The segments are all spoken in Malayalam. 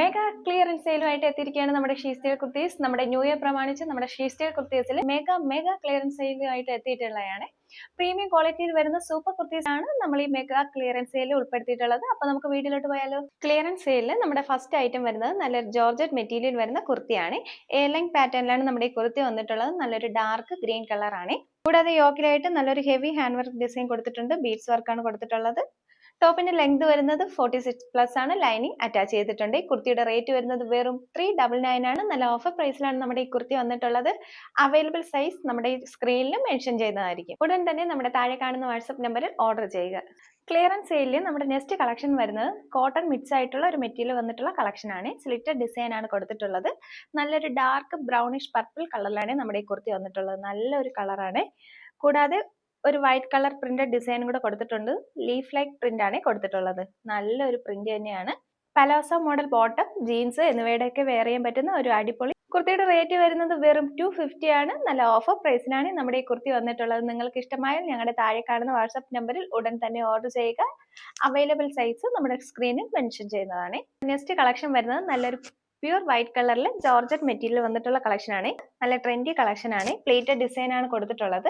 മെഗാ ക്ലിയറൻസ് സെയിലുമായിട്ട് എത്തിയിരിക്കുകയാണ് നമ്മുടെ ഷീസ്റ്റേൽ കുർത്തീസ്. നമ്മുടെ ന്യൂ ഇയർ പ്രമാണിച്ച് നമ്മുടെ ഷീസ്റ്റേൽ കുർത്തീസിൽ മെഗാ മെഗാ ക്ലിയറൻസ് സെയിലുമായിട്ട് എത്തിയിട്ടുള്ളതാണ് പ്രീമിയം ക്വാളിറ്റിയിൽ വരുന്ന സൂപ്പർ കുർത്തീസ് ആണ് നമ്മൾ ഈ മെഗാ ക്ലിയറൻസ് സെയിലിൽ ഉൾപ്പെടുത്തിയിട്ടുള്ളത്. അപ്പൊ നമുക്ക് വീട്ടിലോട്ട് പോയാലോ? ക്ലിയറൻസ് സെയിലിൽ നമ്മുടെ ഫസ്റ്റ് ഐറ്റം വരുന്നത് നല്ലൊരു ജോർജറ്റ് മെറ്റീരിയൽ വരുന്ന കുർത്തിയാണ്. എ ലൈൻ പാറ്റേണിലാണ് നമ്മുടെ ഈ കുർത്തി വന്നിട്ടുള്ളത്. നല്ലൊരു ഡാർക്ക് ഗ്രീൻ കളറാണ് കൂടാതെ യോക്കിലായിട്ട് നല്ലൊരു ഹെവി ഹാൻഡ് വർക്ക് ഡിസൈൻ കൊടുത്തിട്ടുണ്ട് ബീഡ്സ് വർക്കാണ് കൊടുത്തിട്ടുള്ളത്. ടോപ്പിന്റെ ലെങ്ത് വരുന്നത് ഫോർട്ടി സിക്സ് പ്ലസ് ആണ്. ലൈനിങ് അറ്റാച്ച് ചെയ്തിട്ടുണ്ട്. ഈ കുർത്തിയുടെ റേറ്റ് വരുന്നത് വെറും ത്രീ ഡബിൾ നയൻ ആണ്. നല്ല ഓഫർ പ്രൈസിലാണ് നമ്മുടെ ഈ കുർത്തി വന്നിട്ടുള്ളത്. അവൈലബിൾ സൈസ് നമ്മുടെ ഈ സ്ക്രീനിൽ മെൻഷൻ ചെയ്യുന്നതായിരിക്കും. ഉടൻ തന്നെ നമ്മുടെ താഴെ കാണുന്ന വാട്സപ്പ് നമ്പറിൽ ഓർഡർ ചെയ്യുക. ക്ലിയറൻസ് സെയിലിൽ നമ്മുടെ നെക്സ്റ്റ് കളക്ഷൻ വരുന്നത് കോട്ടൺ മിക്സ് ആയിട്ടുള്ള ഒരു മെറ്റീരിയൽ വന്നിട്ടുള്ള കളക്ഷൻ ആണ്. സ്ലിറ്റഡ് ഡിസൈൻ ആണ് കൊടുത്തിട്ടുള്ളത്. നല്ലൊരു ഡാർക്ക് ബ്രൗണിഷ് പർപ്പിൾ കളറിലാണ് നമ്മുടെ ഈ കുർത്തി വന്നിട്ടുള്ളത്. നല്ലൊരു കളറാണ് കൂടാതെ ഒരു വൈറ്റ് കളർ പ്രിന്റഡ് ഡിസൈനും കൂടെ കൊടുത്തിട്ടുണ്ട്. ലീഫ് ലൈക്ക് പ്രിന്റ് ആണ് കൊടുത്തിട്ടുള്ളത്. നല്ലൊരു പ്രിന്റ് തന്നെയാണ്. പലോസ മോഡൽ ബോട്ടം ജീൻസ് എന്നിവയുടെയൊക്കെ വെയർ ചെയ്യാൻ പറ്റുന്ന ഒരു അടിപൊളി കുർത്തിയുടെ റേറ്റ് വരുന്നത് വെറും ടു ഫിഫ്റ്റി ആണ്. നല്ല ഓഫർ പ്രൈസിനാണ് നമ്മുടെ ഈ കുർത്തി വന്നിട്ടുള്ളത്. നിങ്ങൾക്ക് ഇഷ്ടമായാൽ ഞങ്ങളുടെ താഴെ കാണുന്ന വാട്സ്ആപ്പ് നമ്പറിൽ ഉടൻ തന്നെ ഓർഡർ ചെയ്യുക. അവൈലബിൾ സൈസ് നമ്മുടെ സ്ക്രീനിൽ മെൻഷൻ ചെയ്യുന്നതാണ്. നെക്സ്റ്റ് കളക്ഷൻ വരുന്നത് നല്ലൊരു പ്യൂർ വൈറ്റ് കളറിൽ ജോർജറ്റ് മെറ്റീരിയൽ വന്നിട്ടുള്ള കളക്ഷൻ ആണ്. നല്ല ട്രെൻഡി കളക്ഷൻ ആണ്. പ്ലേറ്റഡ് ഡിസൈൻ ആണ് കൊടുത്തിട്ടുള്ളത്.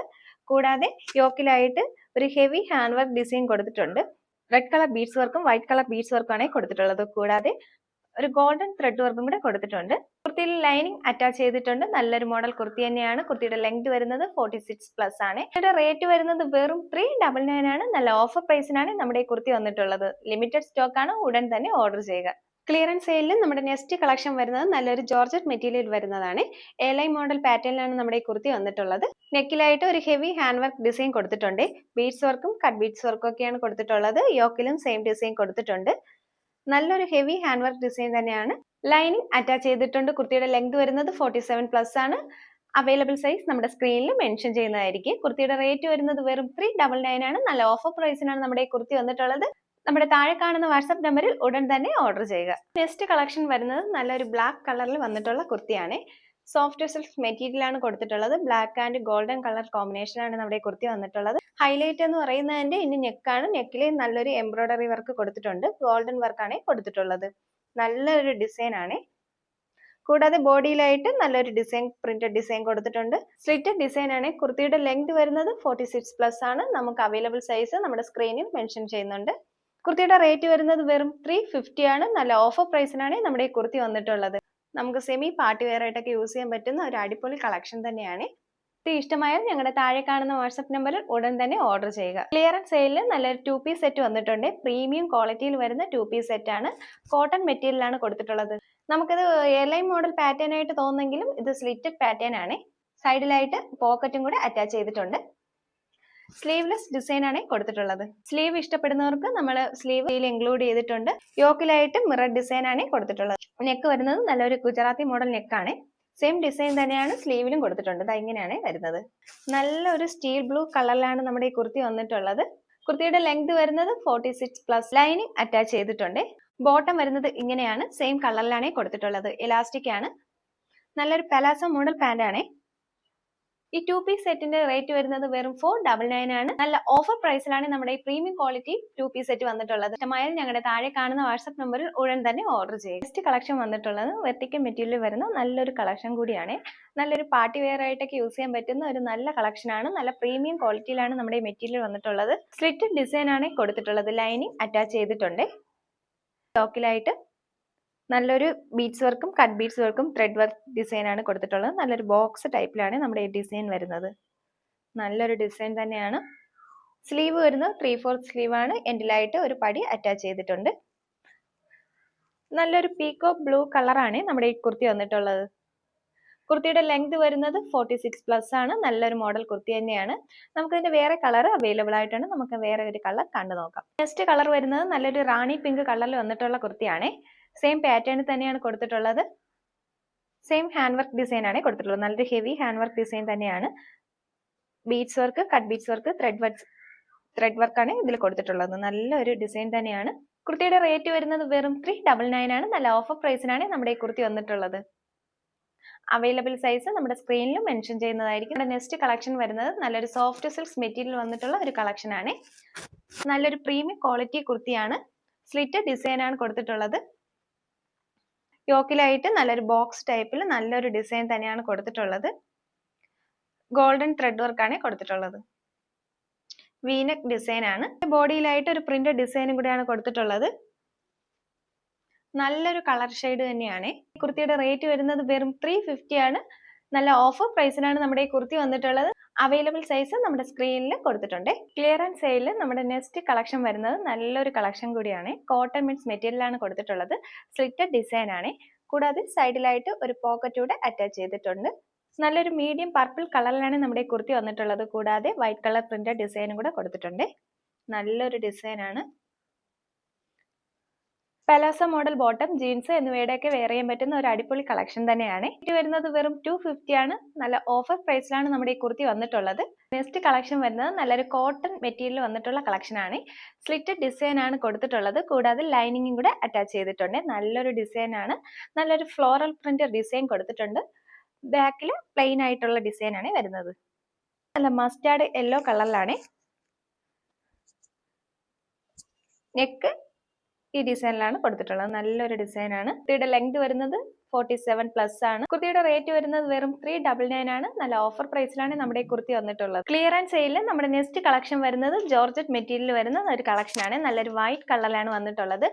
കൂടാതെ യോക്കിലായിട്ട് ഒരു ഹെവി ഹാൻഡ് വർക്ക് ഡിസൈൻ കൊടുത്തിട്ടുണ്ട്. റെഡ് കളർ ബീഡ്സ് വർക്കും വൈറ്റ് കളർ ബീഡ്സ് വർക്കും ആണ് കൊടുത്തിട്ടുള്ളത്. കൂടാതെ ഒരു ഗോൾഡൻ ത്രെഡ് വർക്കും കൂടെ കൊടുത്തിട്ടുണ്ട്. കുർത്തിയിൽ ലൈനിങ് അറ്റാച്ച് ചെയ്തിട്ടുണ്ട്. നല്ലൊരു മോഡൽ കുർത്തി തന്നെയാണ്. കുർത്തിയുടെ ലെങ്ത് വരുന്നത് ഫോർട്ടി സിക്സ് പ്ലസ് ആണ്. ഇതിന്റെ റേറ്റ് വരുന്നത് വെറും ത്രീ ഡബിൾ നയൻ ആണ്. നല്ല ഓഫർ പ്രൈസിനാണ് നമ്മുടെ ഈ കുർത്തി വന്നിട്ടുള്ളത്. ലിമിറ്റഡ് സ്റ്റോക്ക് ആണ്. ഉടൻ തന്നെ ഓർഡർ ചെയ്യുക. ക്ലിയറൻസ് സെയിലിൽ നമ്മുടെ നെക്സ്റ്റ് കളക്ഷൻ വരുന്നത് നല്ലൊരു ജോർജറ്റ് മെറ്റീരിയൽ വരുന്നതാണ്. എലൈ മോഡൽ പാറ്റേണിലാണ് നമ്മുടെ ഈ കുർത്തി വന്നിട്ടുള്ളത്. നെക്കിലായിട്ട് ഒരു ഹെവി ഹാൻഡ് വർക്ക് ഡിസൈൻ കൊടുത്തിട്ടുണ്ട്. ബീഡ്സ് വർക്കും കട്ട് ബീഡ്സ് വർക്കും ഒക്കെയാണ് കൊടുത്തിട്ടുള്ളത്. യോക്കിലും സെയിം ഡിസൈൻ കൊടുത്തിട്ടുണ്ട്. നല്ലൊരു ഹെവി ഹാൻഡ് വർക്ക് ഡിസൈൻ തന്നെയാണ്. ലൈനിങ് അറ്റാച്ച് ചെയ്തിട്ടുണ്ട്. കുർത്തിയുടെ ലെങ്ത് വരുന്നത് ഫോർട്ടി സെവൻ പ്ലസ് ആണ്. അവൈലബിൾ സൈസ് നമ്മുടെ സ്ക്രീനിൽ മെൻഷൻ ചെയ്യുന്നതായിരിക്കും. കുർത്തിയുടെ റേറ്റ് വരുന്നത് വെറും ത്രീ ഡബിൾ നയൻ ആണ്. നല്ല ഓഫർ പ്രൈസിനാണ് നമ്മുടെ ഈ കുർത്തി വന്നിട്ടുള്ളത്. നമ്മുടെ താഴെ കാണുന്ന വാട്സ്ആപ്പ് നമ്പറിൽ ഉടൻ തന്നെ ഓർഡർ ചെയ്യുക. നെക്സ്റ്റ് കളക്ഷൻ വരുന്നത് നല്ലൊരു ബ്ലാക്ക് കളറിൽ വന്നിട്ടുള്ള കുർത്തിയാണ്. സോഫ്റ്റ് സിൽക്ക് മെറ്റീരിയൽ ആണ് കൊടുത്തിട്ടുള്ളത്. Black and golden colour combination ആണ് നമ്മുടെ കുർത്തി വന്നിട്ടുള്ളത്. ഹൈലൈറ്റ് എന്ന് പറയുന്നതിന്റെ ഇനി നെക്കാണ് നെക്കിൽ നല്ലൊരു എംബ്രോയിഡറി വർക്ക് കൊടുത്തിട്ടുണ്ട്. ഗോൾഡൻ വർക്കാണ് കൊടുത്തിട്ടുള്ളത്. നല്ലൊരു ഡിസൈൻ ആണ്. കൂടാതെ ബോഡിയിലായിട്ട് നല്ലൊരു ഡിസൈൻ പ്രിന്റഡ് ഡിസൈൻ കൊടുത്തിട്ടുണ്ട്. സ്ലിറ്റഡ് ഡിസൈൻ ആണ്. കുർത്തിയുടെ ലെങ്ത് വരുന്നത് ഫോർട്ടി സിക്സ് പ്ലസ് ആണ്. നമുക്ക് അവൈലബിൾ സൈസ് നമ്മുടെ സ്ക്രീനിൽ മെൻഷൻ ചെയ്യുന്നുണ്ട്. കുർത്തിയുടെ റേറ്റ് വരുന്നത് വെറും ത്രീ ഫിഫ്റ്റി ആണ്. നല്ല ഓഫർ പ്രൈസിനാണ് നമ്മുടെ ഈ കുർത്തി വന്നിട്ടുള്ളത്. നമുക്ക് സെമി പാർട്ടി വെയർ ആയിട്ടൊക്കെ യൂസ് ചെയ്യാൻ പറ്റുന്ന ഒരു അടിപൊളി കളക്ഷൻ തന്നെയാണ്. ഇത് ഇഷ്ടമായാൽ ഞങ്ങളുടെ താഴെ കാണുന്ന വാട്സപ്പ് നമ്പറിൽ ഉടൻ തന്നെ ഓർഡർ ചെയ്യുക. ക്ലിയറൻസ് സെയിലിൽ നല്ലൊരു ടു പീസ് സെറ്റ് വന്നിട്ടുണ്ട്. പ്രീമിയം ക്വാളിറ്റിയിൽ വരുന്ന ടു പീസ് സെറ്റ് ആണ്. കോട്ടൺ മെറ്റീരിയലാണ് കൊടുത്തിട്ടുള്ളത്. നമുക്കിത് എയർലൈൻ മോഡൽ പാറ്റേൺ ആയിട്ട് തോന്നുന്നെങ്കിലും ഇത് സ്ലിറ്റഡ് പാറ്റേൺ ആണ്. സൈഡിലായിട്ട് പോക്കറ്റും കൂടെ അറ്റാച്ച് ചെയ്തിട്ടുണ്ട്. സ്ലീവ്ലെസ് ഡിസൈൻ ആണ് കൊടുത്തിട്ടുള്ളത്. സ്ലീവ് ഇഷ്ടപ്പെടുന്നവർക്ക് നമ്മൾ സ്ലീവ് ഇൻക്ലൂഡ് ചെയ്തിട്ടുണ്ട്. യോക്കിലായിട്ട് മിറർ ഡിസൈൻ ആണ് കൊടുത്തിട്ടുള്ളത്. നെക്ക് വരുന്നത് നല്ലൊരു ഗുജറാത്തി മോഡൽ നെക്കാണ്. സെയിം ഡിസൈൻ തന്നെയാണ് സ്ലീവിലും കൊടുത്തിട്ടുണ്ട്. ഇത് ഇങ്ങനെയാണ് വരുന്നത്. നല്ലൊരു സ്റ്റീൽ ബ്ലൂ കളറിലാണ് നമ്മുടെ ഈ കുർത്തി വന്നിട്ടുള്ളത്. കുർത്തിയുടെ ലെങ്ത് വരുന്നത് forty six plus. Lining attach ചെയ്തിട്ടുണ്ട്. ബോട്ടം വരുന്നത് ഇങ്ങനെയാണ്. സെയിം കളറിലാണ് കൊടുത്തിട്ടുള്ളത്. ഇലാസ്റ്റിക് ആണ്. നല്ലൊരു പലാസോ മോഡൽ പാന്റ് ആണ് ഈ ടു പീസ് സെറ്റിന്റെ റേറ്റ് വരുന്നത് വെറും ഫോർ ഡബിൾ നയൻ ആണ്. നല്ല ഓഫർ പ്രൈസിലാണ് നമ്മുടെ ഈ premium quality two piece set വന്നിട്ടുള്ളത്. ഇഷ്ടമായാലും ഞങ്ങളുടെ താഴെ കാണുന്ന വാട്സ്ആപ്പ് നമ്പറിൽ ഉടൻ തന്നെ ഓർഡർ ചെയ്യും നെക്സ്റ്റ് കളക്ഷൻ വന്നിട്ടുള്ളത് വെർട്ടിക്കൽ മെറ്റീരിയൽ വരുന്ന നല്ലൊരു കളക്ഷൻ കൂടിയാണ്. നല്ലൊരു പാർട്ടി വെയർ ആയിട്ടൊക്കെ യൂസ് ചെയ്യാൻ പറ്റുന്ന ഒരു നല്ല കളക്ഷൻ ആണ്. നല്ല പ്രീമിയം ക്വാളിറ്റിയിലാണ് നമ്മുടെ ഈ മെറ്റീരിയൽ വന്നിട്ടുള്ളത്. സ്ലിറ്റ് ഡിസൈൻ ആണ് കൊടുത്തിട്ടുള്ളത്. ലൈനിങ് അറ്റാച്ച് ചെയ്തിട്ടുണ്ട്. ടോക്കിലായിട്ട് നല്ലൊരു ബീഡ്സ് വർക്കും കട്ട് ബീഡ്സ് വർക്കും ത്രെഡ് വർക്ക് ഡിസൈൻ ആണ് കൊടുത്തിട്ടുള്ളത്. നല്ലൊരു ബോക്സ് ടൈപ്പിലാണ് നമ്മുടെ ഈ ഡിസൈൻ വരുന്നത്. നല്ലൊരു ഡിസൈൻ തന്നെയാണ്. സ്ലീവ് വരുന്നത് ത്രീ ഫോർത്ത് സ്ലീവ് ആണ്. എൻഡിലായിട്ട് ഒരു പടി അറ്റാച്ച് ചെയ്തിട്ടുണ്ട്. നല്ലൊരു പീക്കോ ബ്ലൂ കളറാണ് നമ്മുടെ ഈ കുർത്തി വന്നിട്ടുള്ളത്. കുർത്തിയുടെ ലെങ്ത് വരുന്നത് ഫോർട്ടി സിക്സ് പ്ലസ് ആണ്. നല്ലൊരു മോഡൽ കുർത്തി തന്നെയാണ്. നമുക്ക് ഇതിന്റെ വേറെ കളർ അവൈലബിൾ ആയിട്ടുണ്ട്. നമുക്ക് വേറെ ഒരു കളർ കണ്ടു നോക്കാം. നെക്സ്റ്റ് കളർ വരുന്നത് നല്ലൊരു റാണി പിങ്ക് കളറിൽ വന്നിട്ടുള്ള കുർത്തിയാണ്. സെയിം പാറ്റേണിൽ തന്നെയാണ് കൊടുത്തിട്ടുള്ളത്. സെയിം ഹാൻഡ് വർക്ക് ഡിസൈൻ ആണ് കൊടുത്തിട്ടുള്ളത്. നല്ലൊരു ഹെവി ഹാൻഡ് വർക്ക് ഡിസൈൻ തന്നെയാണ് beads work cut beads work thread work thread വർക്കാണ് ഇതിൽ കൊടുത്തിട്ടുള്ളത്. നല്ലൊരു ഡിസൈൻ തന്നെയാണ്. കുർത്തിയുടെ റേറ്റ് വരുന്നത് വെറും ത്രീ ഡബിൾ നയൻ ആണ്. നല്ല ഓഫർ പ്രൈസിനാണ് നമ്മുടെ ഈ കുർത്തി വന്നിട്ടുള്ളത്. അവൈലബിൾ സൈസ് നമ്മുടെ സ്ക്രീനിലും മെൻഷൻ ചെയ്യുന്നതായിരിക്കും. നമ്മുടെ നെക്സ്റ്റ് കളക്ഷൻ വരുന്നത് നല്ലൊരു സോഫ്റ്റ് സിൽക്സ് മെറ്റീരിയൽ വന്നിട്ടുള്ള ഒരു കളക്ഷൻ ആണ്. നല്ലൊരു പ്രീമിയം ക്വാളിറ്റി കുർത്തിയാണ്. സ്ലിറ്റ് ഡിസൈൻ ആണ് കൊടുത്തിട്ടുള്ളത്. യോക്കിലായിട്ട് നല്ലൊരു ബോക്സ് ടൈപ്പിൽ നല്ലൊരു ഡിസൈൻ തന്നെയാണ് കൊടുത്തിട്ടുള്ളത്. ഗോൾഡൻ ത്രെഡ് വർക്കാണ് കൊടുത്തിട്ടുള്ളത്. വീനക് ഡിസൈൻ ആണ്. ബോഡിയിലായിട്ട് ഒരു പ്രിന്റ് ഡിസൈനും കൂടെയാണ് കൊടുത്തിട്ടുള്ളത്. നല്ലൊരു കളർ ഷെയ്ഡ് തന്നെയാണ്. കുർത്തിയുടെ റേറ്റ് വരുന്നത് വെറും ത്രീ ഫിഫ്റ്റി ആണ്. നല്ല ഓഫർ പ്രൈസിനാണ് നമ്മുടെ ഈ കുർത്തി വന്നിട്ടുള്ളത്. അവൈലബിൾ സൈസ് നമ്മുടെ സ്ക്രീനിൽ കൊടുത്തിട്ടുണ്ട്. ക്ലിയറൻസ് സെയിൽ നമ്മുടെ നെക്സ്റ്റ് കളക്ഷൻ വരുന്നത് നല്ലൊരു കളക്ഷൻ കൂടിയാണ്. കോട്ടൺ മീൻസ് മെറ്റീരിയലാണ് കൊടുത്തിട്ടുള്ളത്. സ്ലിറ്റഡ് ഡിസൈൻ ആണ്. കൂടാതെ സൈഡിലായിട്ട് ഒരു പോക്കറ്റൂടെ അറ്റാച്ച് ചെയ്തിട്ടുണ്ട്. നല്ലൊരു മീഡിയം പർപ്പിൾ കളറിലാണ് നമ്മുടെ കുർത്തി വന്നിട്ടുള്ളത്. കൂടാതെ വൈറ്റ് കളർ പ്രിന്റഡ് ഡിസൈനും കൂടെ കൊടുത്തിട്ടുണ്ട്. നല്ലൊരു ഡിസൈനാണ് പലാസ മോഡൽ ബോട്ടം ജീൻസ് എന്നിവയുടെയൊക്കെ വെയർ ചെയ്യാൻ പറ്റുന്ന ഒരു അടിപൊളി കളക്ഷൻ തന്നെയാണ്. ഇത് വരുന്നത് വെറും ടു ഫിഫ്റ്റി ആണ്. നല്ല ഓഫർ പ്രൈസിലാണ് നമ്മുടെ ഈ കുർത്തി വന്നിട്ടുള്ളത്. നെക്സ്റ്റ് കളക്ഷൻ വരുന്നത് നല്ലൊരു കോട്ടൺ മെറ്റീരിയൽ വന്നിട്ടുള്ള കളക്ഷൻ ആണ്. സ്ലിറ്റഡ് ഡിസൈൻ ആണ് കൊടുത്തിട്ടുള്ളത്. കൂടാതെ ലൈനിങ്ങും കൂടെ അറ്റാച്ച് ചെയ്തിട്ടുണ്ട്. നല്ലൊരു ഡിസൈൻ ആണ്. നല്ലൊരു ഫ്ലോറൽ പ്രിന്റ് ഡിസൈൻ കൊടുത്തിട്ടുണ്ട്. ബാക്കിൽ പ്ലെയിൻ ആയിട്ടുള്ള ഡിസൈൻ ആണ് വരുന്നത്. നല്ല മസ്റ്റാർഡ് യെല്ലോ കളറിലാണ് നെക്ക് ഈ ഡിസൈനിലാണ് കൊടുത്തിട്ടുള്ളത്. നല്ലൊരു ഡിസൈനാണ്. കുർത്തിയുടെ ലെങ്ത് വരുന്നത് ഫോർട്ടി സെവൻ പ്ലസ് ആണ്. കുർത്തിയുടെ റേറ്റ് വരുന്നത് വെറും ത്രീ ഡബിൾ നയൻ ആണ്. നല്ല ഓഫർ പ്രൈസിലാണ് നമ്മുടെ കുർത്തി വന്നിട്ടുള്ളത്. ക്ലിയർ ആൻഡ് സെയിലിൽ നമ്മുടെ നെക്സ്റ്റ് കളക്ഷൻ വരുന്നത് ജോർജറ്റ് മെറ്റീരിയൽ വരുന്ന ഒരു കളക്ഷൻ ആണ്. നല്ലൊരു വൈറ്റ് കളറിലാണ് വന്നിട്ടുള്ളത്.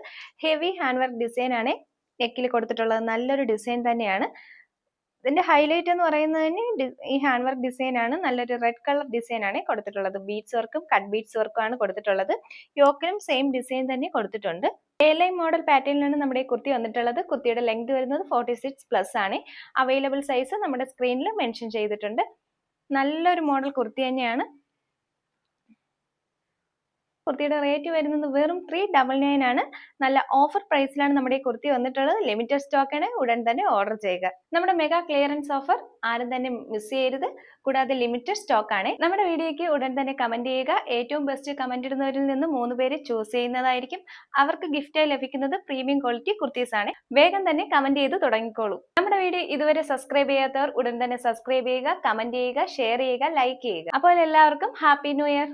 ഹെവി ഹാൻഡ് വർക്ക് ഡിസൈൻ ആണ് നെക്കിൽ കൊടുത്തിട്ടുള്ളത്. നല്ലൊരു ഡിസൈൻ തന്നെയാണ്. ഇതിന്റെ ഹൈലൈറ്റ് എന്ന് പറയുന്നത് ഈ ഹാൻഡ് വർക്ക് ഡിസൈൻ ആണ്. നല്ലൊരു റെഡ് കളർ ഡിസൈൻ ആണ് കൊടുത്തിട്ടുള്ളത്. ബീഡ്സ് വർക്കും കട്ട് ബീഡ്സ് വർക്കും ആണ് കൊടുത്തിട്ടുള്ളത്. യോക്കിനും സെയിം ഡിസൈൻ തന്നെ കൊടുത്തിട്ടുണ്ട്. എ ലൈൻ മോഡൽ പാറ്റേണിലാണ് നമ്മുടെ കുർത്തി വന്നിട്ടുള്ളത്. കുർത്തിയുടെ ലെങ്ത് വരുന്നത് ഫോർട്ടി സിക്സ് പ്ലസ് ആണ്. അവൈലബിൾ സൈസ് നമ്മുടെ സ്ക്രീനിൽ മെൻഷൻ ചെയ്തിട്ടുണ്ട്. നല്ലൊരു മോഡൽ കുർത്തി തന്നെയാണ്. കുർത്തിയുടെ റേറ്റ് വരുന്നത് വെറും ത്രീ ഡബിൾ നയൻ ആണ്. നല്ല ഓഫർ പ്രൈസിലാണ് നമ്മുടെ ഈ കുർത്തി വന്നിട്ടുള്ളത്. ലിമിറ്റഡ് സ്റ്റോക്ക് ആണ്. ഉടൻ തന്നെ ഓർഡർ ചെയ്യുക. നമ്മുടെ മെഗാ ക്ലിയറൻസ് ഓഫർ ആരും തന്നെ മിസ് ചെയ്യരുത്. കൂടാതെ ലിമിറ്റഡ് സ്റ്റോക്ക് ആണ്. നമ്മുടെ വീഡിയോയ്ക്ക് ഉടൻ തന്നെ കമന്റ് ചെയ്യുക. ഏറ്റവും ബെസ്റ്റ് കമന്റ് ഇടുന്നവരിൽ നിന്ന് മൂന്ന് പേര് ചൂസ് ചെയ്യുന്നതായിരിക്കും. അവർക്ക് ഗിഫ്റ്റായി ലഭിക്കുന്നത് പ്രീമിയം ക്വാളിറ്റി കുർത്തീസ് ആണ്. വേഗം തന്നെ കമന്റ് ചെയ്ത് തുടങ്ങിക്കോളൂ. നമ്മുടെ വീഡിയോ ഇതുവരെ സബ്സ്ക്രൈബ് ചെയ്യാത്തവർ ഉടൻ തന്നെ സബ്സ്ക്രൈബ് ചെയ്യുക കമന്റ് ചെയ്യുക ഷെയർ ചെയ്യുക ലൈക്ക് ചെയ്യുക. അപ്പോൾ എല്ലാവർക്കും ഹാപ്പി ന്യൂ ഇയർ